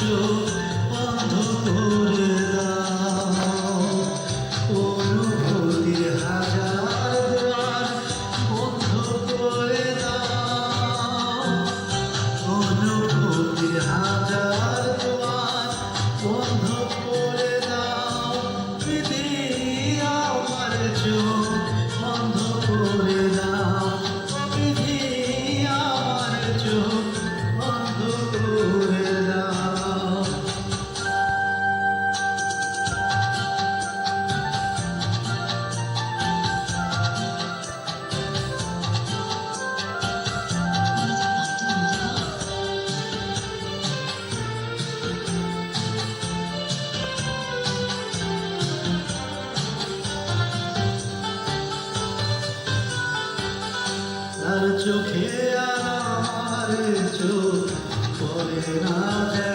আজ বাধ করে। চোখে আমার চোখ পড়ে না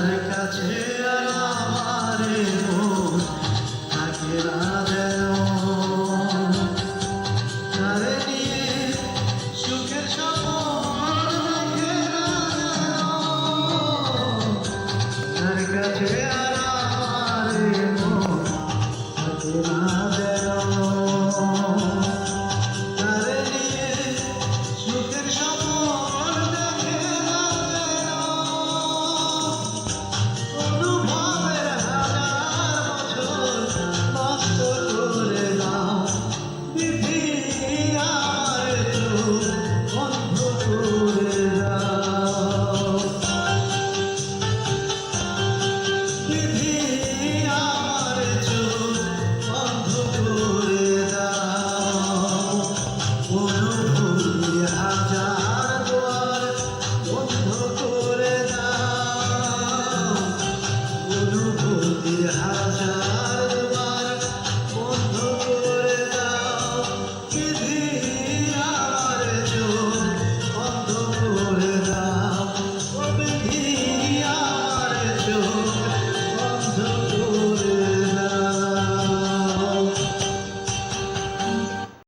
나를 가지 show.